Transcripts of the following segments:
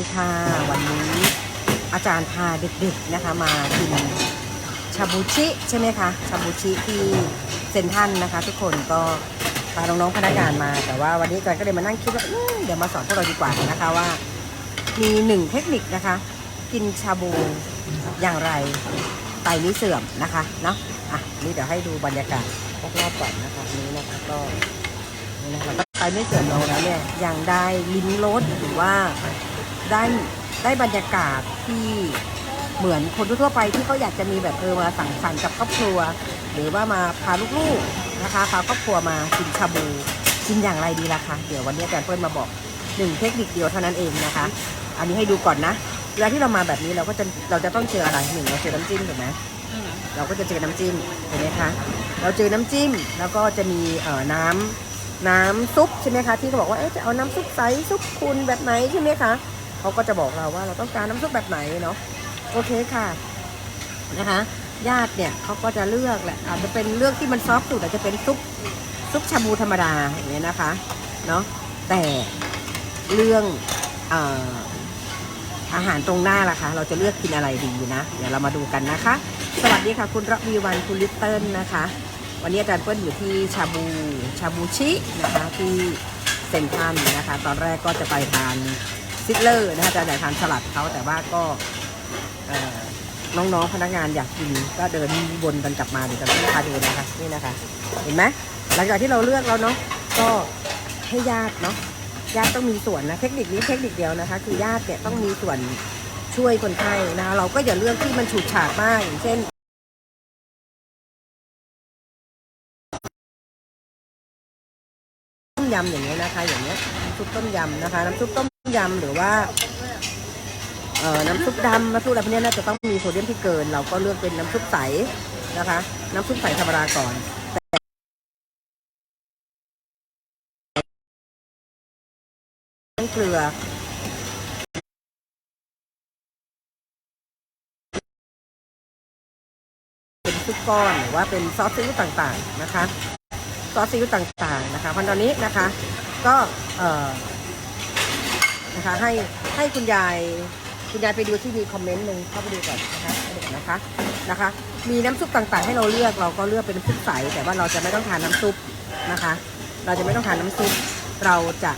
ดีค่ะวันนี้อาจารย์พาเด็กๆนะคะมากินชาบูชิใช่ไหมคะชาบูชิที่เซนทันนะคะ ทุกคนก็พาน้องๆพนักงานมา แต่ว่าวันนี้อาจารย์ก็เลยมานั่งคิดว่าเดี๋ยวมาสอนพวกเราดีกว่านะคะว่า มีหนึ่งเทคนิคนะคะ กินชาบูอย่างไรไตไม่เสื่อมนะคะเนาะอะนี่เดี๋ยวให้ดูบรรยากาศรอบๆก่อนนะคะนี้นะคะก็นี่นะคะไปไม่เสื่อมเราแล้วเนี่ยยังได้ลิ้มรสหรือว่า ได้ได้บรรยากาศที่เหมือนคนทั่วไปที่เขาอยากจะมีแบบเออมาสั่งสรรค์กับครอบครัว หรือว่ามาพาลูกๆนะคะพาครอบครัวมากินชาบูกินอย่างไรดีล่ะคะเดี๋ยววันนี้อาจารย์เปิ้ลมาบอกหนึ่งเทคนิคเดียวเท่านั้นเองนะคะ อันนี้ให้ดูก่อนนะเวลาที่เรามาแบบนี้เราก็จะเราจะต้องเจออะไรหนึ่งเราเจอน้ำจิ้มถูกไหมเราก็จะเจอน้ำจิ้มเห็นไหมคะ เราเจอน้ำจิ้มแล้วก็จะมีเอ่อน้ำน้ำซุปใช่ไหมคะที่เขาบอกว่าเอ๊ะจะเอาน้ำซุปใสซุปคุณแบบไหนใช่ไหมคะ เขาก็จะบอกเราว่าเราต้องการน้ำซุปแบบไหนเนาะโอเคค่ะนะคะ ญาติเนี่ยเขาก็จะเลือกแหละอาจจะเป็นเลือกที่มันซอฟต์สุดอาจจะเป็นซุปซุปชาบูธรรมดาอย่างเงี้ยนะคะเนาะแต่เรื่องออาหารตรงหน้าล่ะคะ เราจะเลือกกินอะไรดีนะเดี๋ยวเรามาดูกันนะคะ สวัสดีค่ะ คุณระวีวันคุณลิตเติ้ลนะคะ วันนี้อาจารย์เปิ้ลอยู่ที่ชาบูชาบูชินะคะที่เซนทรันนะคะ ตอนแรกก็จะไปทาน ซิดเลอร์นะคะจารย์อยากทานสลัดเขาแต่ว่าก็น้องๆพนักงานอยากกินก็เดินวนกันกลับมาเดี๋ยวจะพาดูนะคะนี่นะคะ เห็นไหมหลังจากที่เราเลือกแล้วเนาะก็ให้ญาติเนาะญาติต้องมีส่วนนะเทคนิคนี้เทคนิคเดียวนะคะ คือญาติเนี่ยต้องมีส่วนช่วยคนไข้นะคะเราก็อย่าเลือกที่มันฉูดฉาดมากอย่างเช่นต้มยำอย่างเงี้ยนะคะ อย่างเงี้ยน้ำซุปต้มยำนะคะน้ำซุปต้ม ยำหรือว่าเอ่อน้ำซุปดำน้ำซุปอะไรพวกนี้น่าจะต้องมีโซเดียมที่เกิน เราก็เลือกเป็นน้ำซุปใสนะคะ น้ำซุปใสธรรมดาก่อนแต่เกลือเป็นซุปก้อนหรือว่าเป็นซอสซีอิ๊วต่างๆนะคะ ซอสซีอิ๊วต่างๆนะคะพันตอนนี้นะคะ ก็เอ่อ นะคะ ให้ให้คุณยายคุณยายไปดูที่มีคอมเมนต์หนึ่งเข้าไปดูก่อนนะคะให้ดูก่อนะคะนะคะ มีน้ำซุปต่างๆ ให้เราเลือกเราก็เลือกเป็นน้ำซุปใสแต่ว่าเราจะไม่ต้องทานน้ำซุปนะคะ เราจะไม่ต้องทานน้ำซุปเราจะ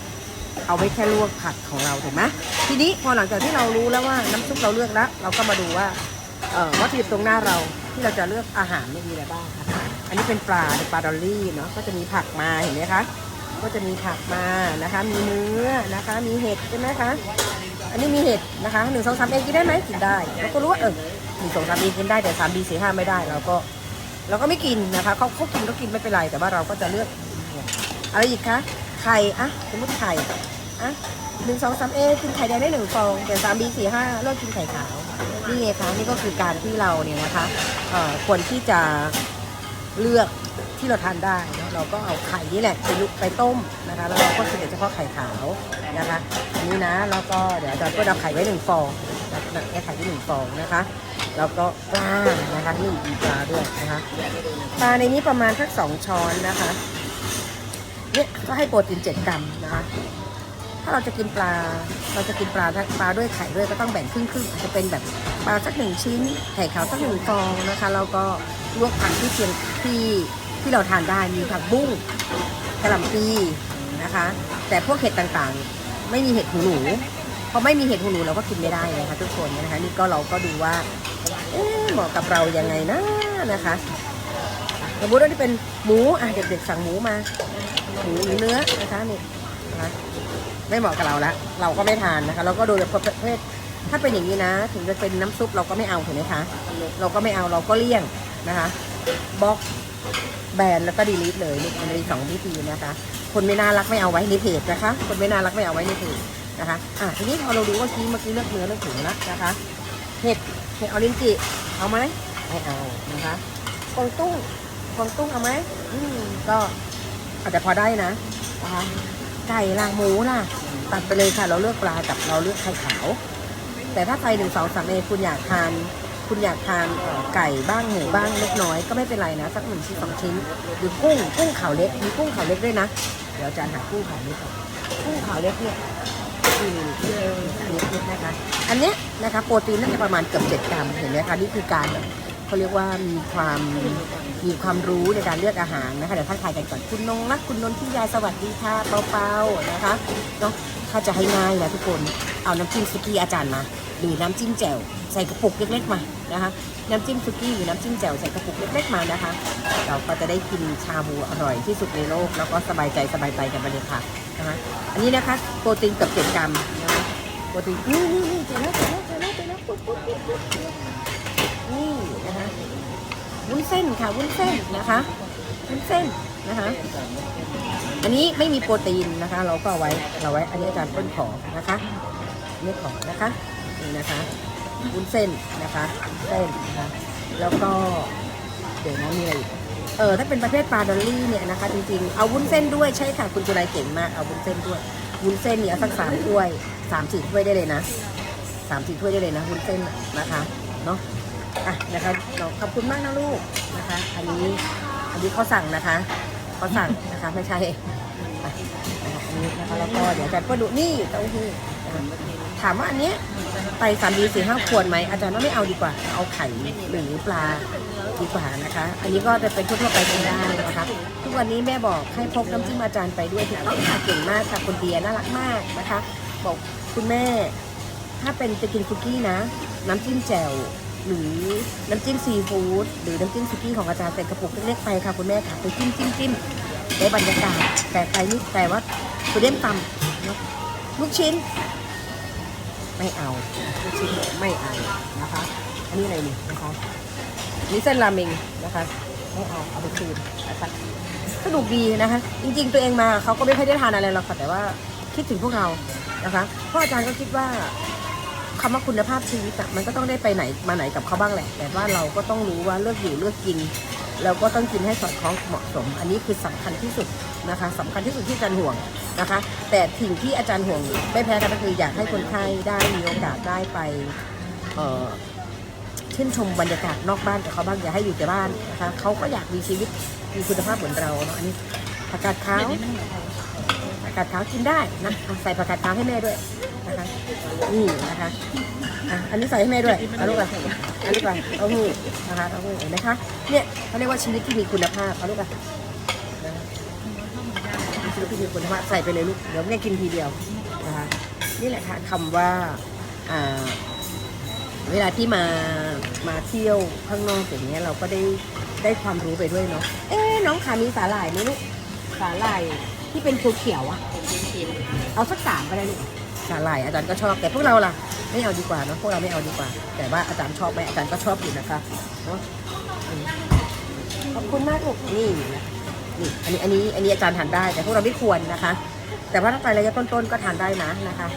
เอาไว้แค่ลวกผักของเราถูกไหมทีนี้พอหลังจากที่เรารู้แล้วว่าน้ำซุปเราเลือกแล้ว เราก็มาดูว่าวัตถุดิบตรงหน้าเราที่เราจะเลือกอาหารมีอะไรบ้างค่ะอันนี้เป็นปลาเป็นปลาดอลลี่เนาะก็จะมีผักมาเห็นไหมคะ ก็จะมีผักมานะคะ มีเนื้อนะคะ มีเห็ดใช่ไหมคะ อันนี้มีเห็ดนะคะหนึ่งสองสามเอกินได้ไหมกินได้เราก็รู้ว่าเออหนึ่งสองสามเอกินได้แต่สามบีสี่ห้าไม่ได้เราก็เราก็ไม่กินนะคะเขาเขากินก็กินไม่เป็นไรแต่ว่าเราก็จะเลือกอะไรอีกคะไข่อะสมมติไข่อะหนึ่งสองสามเอกินไข่แดงได้หนึ่งฟองแต่สามบีสี่ห้าเลิกกินไข่ขาวนี่ไงคะนี่ก็คือการที่เราเนี่ยนะคะเอ่อควรที่จะเลือก ที่เราทานได้เนอะเราก็เอาไข่นี่แหละไปยุกไปต้มนะคะแล้วเราก็กินแต่เฉพาะไข่ขาวนะคะอันนี้นะแล้วก็เดี๋ยวอาจาก็เอาไข่ไว้หนึ่งฟองนะแค่ไข่ที่หนึ่งฟองนะคะแล้วก็ปลานะคะนี่มีปลาด้วยนะคะปลาในนี้ประมาณสักสองช้อนนะคะเนี่ยก็ให้โปรตีนเจ็ดกรัมนะคะถ้าเราจะกินปลาเราจะกินปลาปลาด้วยไข่ด้วยก็ต้องแบ่งครึ่งครึ่งๆจจะเป็นแบบปลาสักหนึ่งชิ้นไข่ขาวสักหนึ่งฟองนะคะแล้วก็ลวกผักที่เพียงที่ ที่เราทานได้มีผักบุ้งกระหล่ำปีนะคะ แต่พวกเห็ดต่างๆ ไม่มีเห็ดหูหนูพอไม่มีเห็ดหูหนูเราก็กินไม่ได้นะคะทุกคนนะคะ นี่ก็เราก็ดูว่าเอ๊ะเหมาะกับเรายังไงนะนะคะสมมติว่านี่เป็นหมูอะเด็กๆสั่งหมูมาหมูหรือเนื้อนะคะนี่นะคะไม่เหมาะกับเราละเราก็ไม่ทานนะคะ เราก็ดูแบบประเภทถ้าเป็นอย่างนี้นะ ถึงจะเป็นน้ำซุปเราก็ไม่เอาถูกไหมคะ เราก็ไม่เอาเราก็เลี่ยงนะคะบล็อก แบนแล้วก็ดีลิทเลยนี่มันมีสองวิธีนะคะ คนไม่น่ารักไม่เอาไว้ในเพจนะคะ คนไม่น่ารักไม่เอาไว้ในเพจนะคะอะทีนี้พอเราดูว่ากี้เมื่อกี้เลือกเนื้อเลือกถุงแล้วนะคะเห็ดเห็ดออรินจิเอาไหมไม่เอานะคะกวางตุ้งกวางตุ้งเอาไหมอืมก็อาจจะพอได้นะนะคะไก่ล่ะหมูล่ะตัดไปเลยค่ะ เราเลือกปลากับเราเลือกไข่ขาว แต่ถ้าไปหนึ่งสองสามเอคุณอยากทาน คุณอยากทานไก่บ้างหมูบ้างเล็กน้อยก็ไม่เป็นไรนะ สักหนึ่งชิ้นสองชิ้น หรือกุ้งกุ้งขาวเล็กมีกุ้งขาวเล็กด้วยนะ เดี๋ยวอาจารย์หากุ้งขาวเล็กก่อนกุ้งขาวเล็กเนี่ยอืมนิดๆนะคะ อันนี้นะคะโปรตีนน่าจะประมาณเกือบ7กรัมเห็นไหมคะนี่คือการแบบเขาเรียกว่ามีความมีความรู้ในการเลือกอาหารนะคะเดี๋ยวทักทายกันก่อนคุณนงรักคุณนนทิยาสวัสดีค่ะเปาๆนะคะเนาะ ถ้าจะให้ง่ายนะทุกคน เอาน้ำจิ้มซุกี้อาจารย์มา หรือน้ำจิ้มแจ่วใส่กระปุกเล็กๆมานะคะ น้ำจิ้มซุกี้หรือน้ำจิ้มแจ่วใส่กระปุกเล็กๆมานะคะ เราก็จะได้กินชาบูอร่อยที่สุดในโลก แล้วก็สบายใจสบายใจกันไปเลยค่ะนะคะ อันนี้นะคะโปรตีนกือบเจ็ดกรัมนะคะโปรตีนนี่นี่นี่เจอแล้วเจอแล้วเจอแล้วเจอแล้วปุ๊บปุ๊บปุ๊บปุ๊บนี่นะคะวุ้นเส้นค่ะวุ้นเส้นนะคะวุ้นเส้น นะคะ อันนี้ไม่มีโปรตีนนะคะ เราก็เอาไว้เราไว้ อันนี้อาจารย์เปิ้ลขอนะคะนี่ขอนะคะนี่นะคะวุ้นเส้นนะคะเส้นนะคะ แล้วก็เดี๋ยวนะมีอะไรอีกเออถ้าเป็นประเภทปลาดอลลี่เนี่ยนะคะ จริงๆ เอาวุ้นเส้นด้วยใช่ค่ะคุณจุไรเก่งมากเอาวุ้นเส้นด้วยวุ้นเส้นเนี่ยเอาสักสามถ้วยสามสี่ถ้วยได้เลยนะสามสี่ถ้วยได้เลยนะวุ้นเส้นนะคะเนาะอะนะคะเราขอบคุณมากนะลูกนะคะ อันนี้อันนี้เขาสั่งนะคะ เขาสั่งนะคะไม่ใช่นะคะอันนี้นะคะแล้วก็เดี๋ยวอาจารย์ก็ดูนี่เต้าหู้นะคะถามว่าอันเนี้ยไตสามดีสี่ห้าควรไหมอาจารย์ว่าไม่เอาดีกว่าเอาไข่หรือปลาดีกว่านะคะ อันนี้ก็จะเป็นทั่วไปกินได้นะคะทุกวันนี้แม่บอกให้พกน้ำจิ้มอาจารย์ไปด้วยถูกต้องค่ะเก่งมากค่ะคนเดียน่ารักมากนะคะ บอกคุณแม่ ถ้าเป็นจะกินคุกกี้นะ น้ำจิ้มแจ่ว หรือน้ำจิ้มซีฟู้ดหรือน้ำจิ้มซุกี้ของอาจารย์ใส่กระปุกเล็กๆไปค่ะคุณแม่ค่ะไปจิ้มจิ้มจิ้มได้บรรยากาศแต่ไปนี่แต่ว่าโซเดียมต่ำเนอะลูกชิ้น ไม่เอาลูกชิ้นไม่เอานะคะ อันนี้อะไรนี่นะคะอันนี่เส้นราเมงนะคะไม่เอาเอาไปคืนนะคะสนุกดีนะคะ จริง ๆ ตัวเองมาเขาก็ไม่ค่อยได้ทานอะไรหรอกค่ะแต่ว่าคิดถึงพวกเรานะคะพราะอาจารย์ก็คิดว่า คำว่าคุณภาพชีวิตอะมันก็ต้องได้ไปไหนมาไหนกับเขาบ้างแหละ แต่ว่าเราก็ต้องรู้ว่าเลือกอยู่เลือกกิน แล้วก็ต้องกินให้สอดคล้องเหมาะสม อันนี้คือสำคัญที่สุดนะคะสำคัญที่สุดที่อาจารย์ห่วงนะคะ แต่สิ่งที่อาจารย์ห่วงไม่แพ้กันก็คืออยากให้คนไข้ได้มีโอกาสได้ไปเอ่อชื่นชมบรรยากาศนอกบ้านกับเขาบ้างอย่าให้อยู่แต่บ้านนะคะเขาก็อยากมีชีวิตมีคุณภาพเหมือนเราเนาะอันนี้ผักกาดขาวผักกาดขาวกินได้นะใส่ผักกาดขาวให้แม่ด้วย นะคะนี่นะคะอะอันนี้ใส่ให้แม่ด้วยเอาลูกอะเอาลูกอะเอาหูนะคะเอาหูเห็นไหมคะเนี่ยเขาเรียกว่าชีวิตที่มีคุณภาพเอาลูกอะนะคะชีวิตที่มีคุณภาพใส่ไปเลยลูกเดี๋ยวแม่กินทีเดียวนะคะนี่แหละค่ะคำว่าอ่าเวลาที่มามาเที่ยวข้างนอกอย่างเงี้ยเราก็ได้ได้ความรู้ไปด้วยเนาะเอ๊ะน้องขามีสาหร่ายไหมลูกสาหร่ายที่เป็นเขียวๆอะเอาสักสามก็ได้ลูก สาหร่ายอาจารย์ก็ชอบแต่พวกเราล่ะไม่เอาดีกว่าเนอะพวกเราไม่เอาดีกว่า แต่ว่าอาจารย์ชอบไหมอาจารย์ก็ชอบอยู่นะคะเนาะขอบคุณมากลูกนี่นี่อันนี้อันนี้อันนี้อาจารย์ทานได้ แต่พวกเราไม่ควรนะคะ แต่ว่าถ้าไประยะต้นๆก็ทานได้นะนะคะ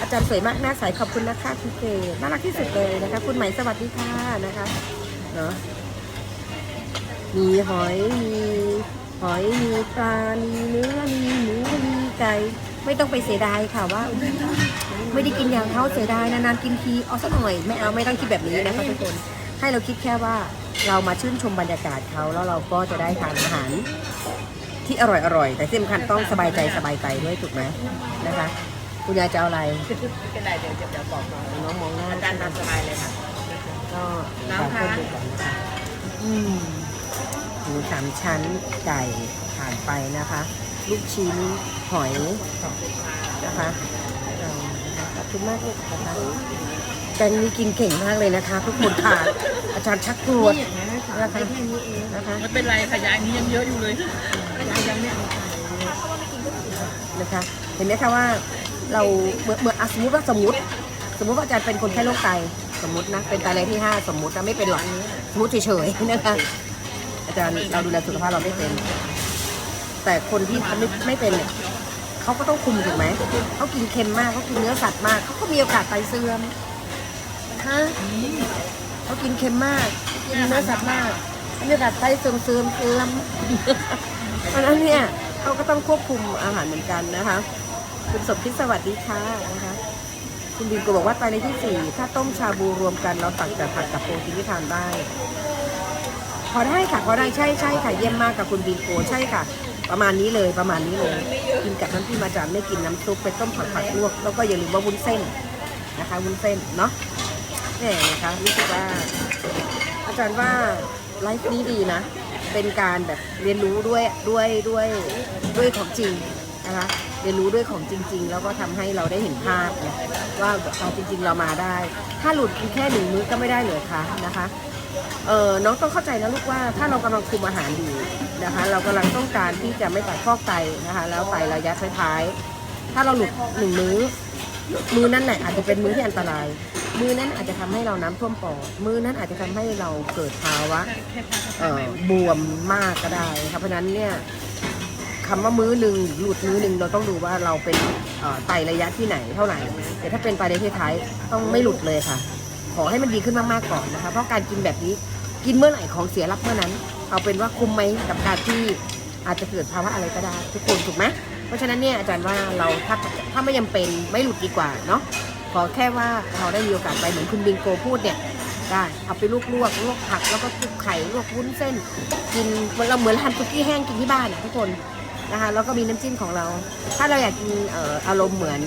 อาจารย์สวยมากหน้าใสขอบคุณนะคะคุณเกดน่ารักที่สุดเลยนะคะ คุณไหมสวัสดีค่ะนะคะเนาะมีหอยมีหอยมีปลา มีเนื้อ มีหมู มีไก่ ไม่ต้องไปเสียดายค่ะว่า ไม่ได้กินอย่างเขาเสียดายนานๆกินทีเอาสักหน่อยไม่เอาไม่ต้องคิดแบบนี้นะคะทุกคนให้เราคิดแค่ว่าเรามาชื่นชมบรรยากาศเขาแล้วเราก็จะได้ทานอาหาร ที่อร่อยๆแต่ที่สำคัญต้องสบายใจสบายใจด้วยถูกไหมนะคะคุณยายจะเอาอะไรเป็นไรเดี๋ยวเดี๋ยวบอกน้องน้องมองหน้าอาจารย์ตามสบายเลยค่ะก็น้องคะฝากเพื่อนดูก่อนนะคะอืมหมูสามชั้นไก่ผ่านไปนะคะ ลูกชิ้นหอยนะคะเรานะคะขอบคุณมากเลยนะคะแกงนี้กินเก่งมากเลยนะคะทุกคนค่ะอาจารย์ชักกลัวนะคะนะคะไม่เป็นไรขยายนี้ยังเยอะอยู่เลยขยายยังเนี่ยนะคะ เห็นไหมคะว่าเราเมื่อเมื่ออะสมมติว่าสมมติ สมมติว่าอาจารย์เป็นคนไข้โรคไตสมมตินะเป็นไตระยะที่ห้าสมมตินะไม่เป็นหรอกสมมติเฉยๆนะคะอาจารย์เราดูแลสุขภาพเราไม่เป็น แต่คนที่เขาไม่ไม่เป็นเนี่ยเขาก็ต้องคุมถูกไหม เขากินเค็มมากเขากินเนื้อสัตว์มาก เขาก็มีโอกาสไตเสื่อมฮะเขากินเค็มมากกินเนื้อสัตว์มากเขามีโอกาสไตเสื่อมเสื่อมเสื่อมเพราะนั้นเนี่ยเขาก็ต้องควบคุมอาหารเหมือนกันนะคะคุณสมคิดสวัสดีค่ะนะคะคุณบินก็บอกว่าไตในที่สี่ถ้าต้มชาบูรวมกันเราตักแต่ผักกับโปรตีนที่ทานได้พอได้ค่ะพอได้ใช่ใช่ค่ะเยี่ยมมากกับคุณบินโกใช่ค่ะ ประมาณนี้เลยประมาณนี้เลย กินกับน้ำที่มาจานไม่กินน้ำซุปไปต้มผักผักลวกแล้วก็อย่าลืมว่าวุ้นเส้นนะคะวุ้นเส้นเนาะเนี่ยนะคะรู้สึกว่าอาจารย์ว่าไลฟ์นี้ดีนะ เป็นการแบบเรียนรู้ด้วยด้วยด้วยด้วยของจริงนะคะเรียนรู้ด้วยของจริง ๆ แล้วก็ทำให้เราได้เห็นภาพนะว่าเราจริง ๆ เรามาได้ ถ้าหลุดแค่หนึ่งมื้อก็ไม่ได้เลยค่ะนะคะเออน้องต้องเข้าใจนะลูกว่าถ้าเรากำลังคุมอาหารอยู่ นะคะ เรากำลังต้องการที่จะไม่ตัดฟอกไตนะคะ แล้วไประยะท้ายๆถ้าเราหลุดหนึ่งมื้อมือนั้นแหละอาจจะเป็นมือที่อันตราย มือนั้นอาจจะทำให้เราน้ำท่วมปอด มือนั้นอาจจะทำให้เราเกิดภาวะบวมมากก็ได้ครับเพราะฉะนั้นเนี่ยคำว่ามื้อหนึ่งหลุดมื้อหนึ่งเราต้องดูว่าเราเป็นไตระยะที่ไหนเท่าไหร่ แต่ถ้าเป็นไตระยะท้ายต้องไม่หลุดเลยค่ะ ขอให้มันดีขึ้นมากๆก่อนนะคะ เพราะการกินแบบนี้กินเมื่อไหร่ของเสียรับเมื่อนั้น เอาเป็นว่าคุ้มไหมกับการที่อาจจะเกิดภาวะอะไรก็ได้ทุกคนถูกไหมเพราะฉะนั้นเนี่ยอาจารย์ว่าเราถ้าถ้าไม่ยังเป็นไม่หลุดดีกว่าเนาะขอแค่ว่าเราได้มีโอกาสไปเหมือนคุณบิงโกพูดเนี่ยได้เอาไปลวกลวกลวกผักแล้วก็คลุกไข่ลวกวุ้นเส้น กินเราเหมือนทานซุกกี้แห้งกินที่บ้านอะทุกคนนะคะแล้วก็มีน้ำจิ้มของเรา ถ้าเราอยากกินอารมณ์เหมือน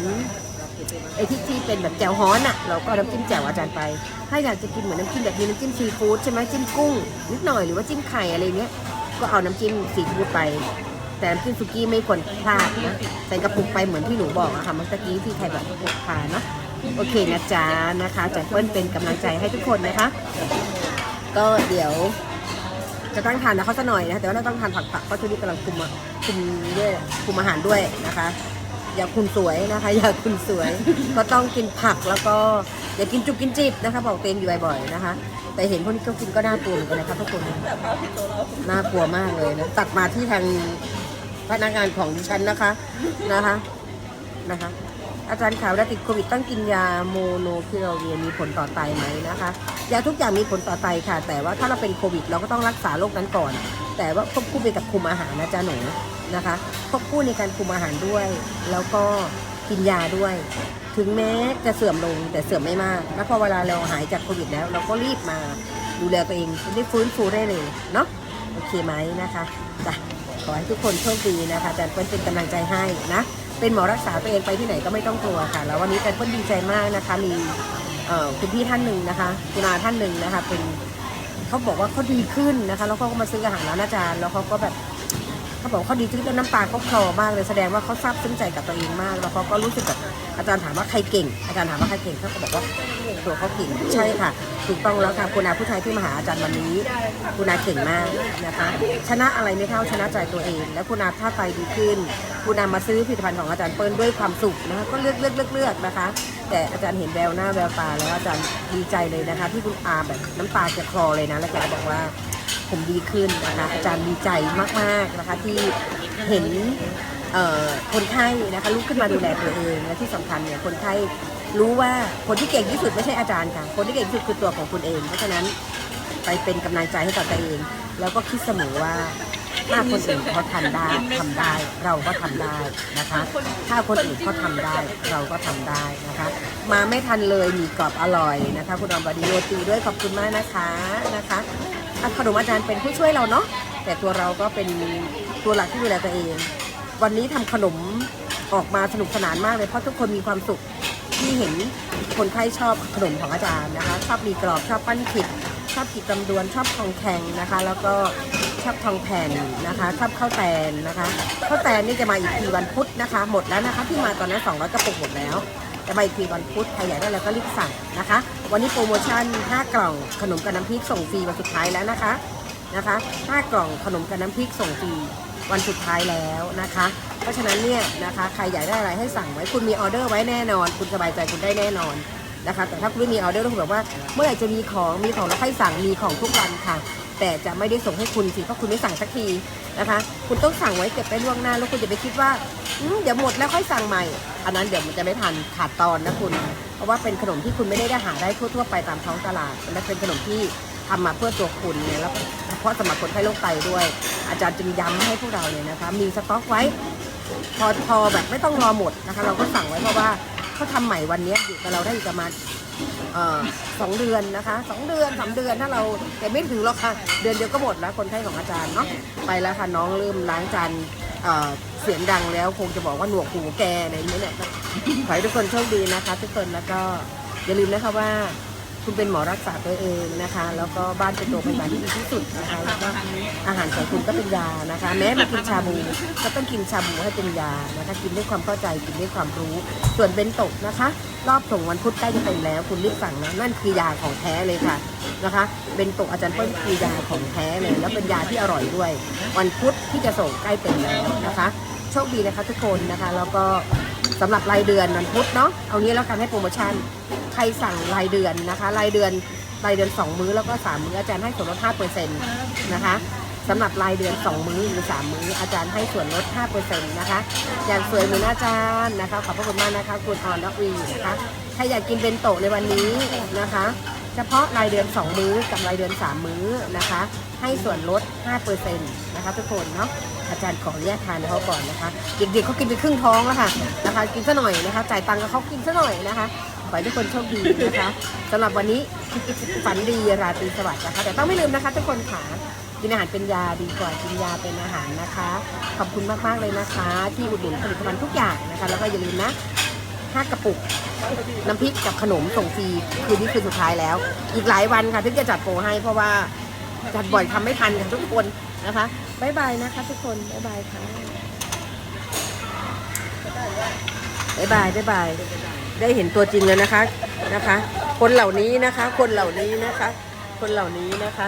ไอ้ที่ที่เป็นแบบแจ่วฮ้อนอะเราก็น้ำจิ้มแจ่วอาจารย์ไป ถ้าอยากจะกินเหมือนน้ำจิ้มแบบมีน้ำจิ้มซีฟู้ดใช่ไหมจิ้มกุ้ง นิดหน่อยหรือว่าจิ้มไข่อะไรเงี้ยก็เอาน้ำจิ้มซีฟู้ดไป แต่น้ำจิ้มซุกี้ไม่ควรพลาดนะใส่กระปุกไปเหมือนที่หนูบอกอะค่ะเมื่อกี้ที่ใครแบบปุกพาเนาะโอเคนะจ๊ะนะคะจารย์เปิ้ลเป็นกำลังใจให้ทุกคนนะคะ ก็เดี๋ยวจะตั้งทานนะเขาซะหน่อยนะแต่ว่าเราต้องทานผักผักเพราะช่วงนี้กำลังคุมคุมด้วยคุมอาหารด้วยนะคะ อย่าคุณสวยนะคะ อย่าคุณสวย ก็ต้องกินผักแล้วก็อย่ากินจุกกินจิบนะคะบอกเต็มอยู่บ่อยๆนะคะ แต่เห็นพวกนี้ก็กินก็น่ากลัวเหมือนกันนะคะทุกคนน่ากลัวมากเลยนะตักมาที่ทางพนักงานของดิฉันนะคะนะคะนะคะ อาจารย์ขาวติดโควิดต้องกินยาโมโนพิราเวียมีผลต่อไตไหมนะคะยาทุกอย่างมีผลต่อไตค่ะ แต่ว่าถ้าเราเป็นโควิด เราก็ต้องรักษาโรคนั้นก่อน แต่ว่าควบคู่ไปกับคุมอาหารนะจ๊ะหนู นะคะควบคู่ในการคุมอาหารด้วย แล้วก็กินยาด้วย ถึงแม้จะเสื่อมลงแต่เสื่อมไม่มาก แล้วพอเวลาเราหายจากโควิดแล้ว เราก็รีบมาดูแลตัวเองได้ฟื้นฟูได้เลยเนาะโอเคไหมนะคะจ้ะขอให้ทุกคนโชคดีนะคะอาจารย์เปิ้ลเป็นกำลังใจให้นะ เป็นหมอรักษาตัวเองไปที่ไหนก็ไม่ต้องกลัวค่ะ แล้ววันนี้อาจารย์เปิ้ลดีใจมากนะคะ มีคุณพี่ท่านหนึ่งนะคะคุณอาท่านหนึ่งนะคะ เป็นเขาบอกว่าเขาดีขึ้นนะคะ แล้วเขาก็มาซื้ออาหารร้านอาจารย์ แล้วเขาก็แบบ เขาบอกเขาดีขึ้นแล้วน้ำตาเขาคลอมากเลยแสดงว่าเขาซาบซึ้งใจกับตัวเองมากแล้วเขาก็รู้สึกแบบอาจารย์ถามว่าใครเก่ง อาจารย์ถามว่าใครเก่งเขาก็บอกว่าตัวเขาเก่งใช่ค่ะถูกต้องแล้วค่ะคุณอาผู้ชายที่มาหาอาจารย์วันนี้ คุณอาเก่งมากนะคะชนะอะไรไม่เท่าชนะใจตัวเอง แล้วคุณอาท่าไปดีขึ้น คุณอามาซื้อผลิตภัณฑ์ของอาจารย์เปิ้ลด้วยความสุขนะคะก็เลือกเลือกเลือกเลือกนะคะ แต่อาจารย์เห็นแววหน้าแววตาแล้วอาจารย์ดีใจเลยนะคะ ที่คุณอาแบบน้ำตาจะคลอเลยนะแล้วแกบอกว่า ผมดีขึ้นนะคะอาจารย์ดีใจมากๆนะคะที่เห็นคนไข้นะคะลุกขึ้นมาดูแลตัวเองและที่สำคัญเนี่ยคนไข้รู้ว่าคนที่เก่งที่สุดไม่ใช่อาจารย์ค่ะ คนที่เก่งที่สุดคือตัวของคุณเอง เพราะฉะนั้นไปเป็นกำลังใจให้กับตัวเอง แล้วก็คิดเสมอว่าถ้าคนอื่นเขาทำได้ทำได้เราก็ทำได้นะคะ ถ้าคนอื่นเขาทำได้เราก็ทำได้นะคะ มาไม่ทันเลยมีกรอบอร่อยนะคะ คุณอมบดีโรตีด้วยขอบคุณมากนะคะนะคะ ขนมอาจารย์เป็นผู้ช่วยเราเนาะแต่ตัวเราก็เป็นตัวหลักที่ดูแลตัวเอง วันนี้ทำขนมออกมาสนุกสนานมากเลยเพราะทุกคนมีความสุขที่เห็นคนไข้ชอบขนมของอาจารย์นะคะ ชอบมีกรอบชอบปั้นขิด ชอบกิจลำดวนชอบทองแข็งนะคะ แล้วก็ชอบทองแผ่นนะคะ ชอบข้าวแตนนะคะข้าวแตนนี่จะมาอีกทีวันพุธนะคะ หมดแล้วนะคะที่มาตอนนั้น200กระปุกหมดแล้ว จะมาอีกทีวันพุธใครอยากได้แล้วก็รีบสั่งนะคะ วันนี้โปรโมชั่น 5 กล่องขนมกับน้ำพริกส่งฟรีวันสุดท้ายแล้วนะคะนะคะ5กล่องขนมกับน้ำพริกส่งฟรีวันสุดท้ายแล้วนะคะ เพราะฉะนั้นเนี่ยนะคะใครอยากได้อะไรให้สั่งไว้คุณมีออเดอร์ไว้แน่นอน คุณสบายใจคุณได้แน่นอนนะคะแต่ถ้าคุณไม่มีออเดอร์แล้วคุณแบบว่า เมื่อไหร่จะมีของมีของแล้วค่อยสั่งมีของทุกวันค่ะ แต่จะไม่ได้ส่งให้คุณสิเพราะคุณไม่สั่งสักทีนะคะ คุณต้องสั่งไว้เก็บไปล่วงหน้า แล้วคุณจะไปคิดว่าเดี๋ยวหมดแล้วค่อยสั่งใหม่ อันนั้นเดี๋ยวมันจะไม่ทันขาดตอนนะคุณ เพราะว่าเป็นขนมที่คุณไม่ได้หาได้ทั่วๆไปตามท้องตลาดและเป็นขนมที่ทำมาเพื่อตัวคุณเนี่ยแล้วเฉพาะสำหรับคนไข้โรคไตด้วย อาจารย์จึงย้ำให้พวกเราเนี่ยนะคะ มีสต็อกไว้ พอพอแบบไม่ต้องรอหมดนะคะ เราก็สั่งไว้เพราะว่าเขาทำใหม่วันนี้อยู่กับเราได้อีกประมาณ สองเดือนนะคะสองเดือนสามเดือนถ้าเราแต่ไม่ถึงหรอกค่ะ เดือนเดียวก็หมดแล้วคนไข้ของอาจารย์เนาะไปแล้วค่ะน้องเริ่มล้างจานเเสียงดังแล้วคงจะบอกว่าหนวกหูแกอะไรอย่างเงี้ยเนี่ยขอให้ทุกคนโชคดีนะคะ ทุกคนแล้วก็อย่าลืมนะคะว่า คุณเป็นหมอรักษาตัวเองนะคะ แล้วก็บ้านเป็นโรงพยาบาลที่ดีที่สุดนะคะแล้วก็อาหารของคุณก็เป็นยานะคะ แม้มากินชาบูก็ต้องกินชาบูให้เป็นยานะคะ กินด้วยความเข้าใจกินด้วยความรู้ ส่วนเบนโตะนะคะ รอบส่งวันพุธใกล้จะเต็มแล้ว คุณรีบสั่งนะนั่นคือยาของแท้เลยค่ะนะคะเบนโตะอาจารย์เปิ้ลคือยาของแท้เลยแล้วเป็นยาที่อร่อยด้วย วันพุธที่จะส่งใกล้เต็มแล้วนะคะโชคดีนะคะทุกคนนะคะแล้วก็สำหรับรายเดือนวันพุธเนาะเอางี้แล้วกันให้โปรโมชั่น ใครสั่งรายเดือนนะคะรายเดือนรายเดือน 2 มื้อแล้วก็ 3 มื้ออาจารย์ให้ส่วนลด5%นะคะสำหรับรายเดือน 2 มื้อหรือ 3 มื้ออาจารย์ให้ส่วนลด5%นะคะอย่างสวยเหมือนอาจารย์นะคะขอบพระคุณมากนะคะคุณออนรักวีนะคะถ้าอยากกินเบนโตะในวันนี้นะคะ เฉพาะรายเดือน 2 มื้อกับรายเดือน 3 มื้อนะคะ ให้ส่วนลด5%นะคะทุกคนเนาะอาจารย์ขออนุญาตทานเขาก่อนนะคะ เด็กๆเขากินไปครึ่งท้องแล้วค่ะนะคะ กินซะหน่อยนะคะ จ่ายตังค์กับเขากินซะหน่อยนะคะ ขอให้ทุกคนโชคดีนะคะสำหรับวันนี้ฝันดีราตรีสวัสดิ์นะคะ แต่ต้องไม่ลืมนะคะ ทุกคนค่ะกินอาหารเป็นยาดีกว่ากินยาเป็นอาหารนะคะ ขอบคุณมากๆเลยนะคะ ที่อุดหนุนผลิตภัณฑ์ทุกอย่างนะคะ แล้วก็อย่าลืมนะห้ากระปุกน้ำพริกกับขนมส่งฟรีคืนนี้คือสุดท้ายแล้ว อีกหลายวันค่ะที่จะจัดโปรให้เพราะว่าจัดบ่อยทำไม่ทันค่ะทุกคนนะคะบ๊ายบายนะคะ ทุกคนบ๊ายบายค่ะบ๊ายบายบ๊ายบาย ได้เห็นตัวจริงแล้วนะคะนะคะ คนเหล่านี้นะคะ คนเหล่านี้นะคะ คนเหล่านี้นะคะ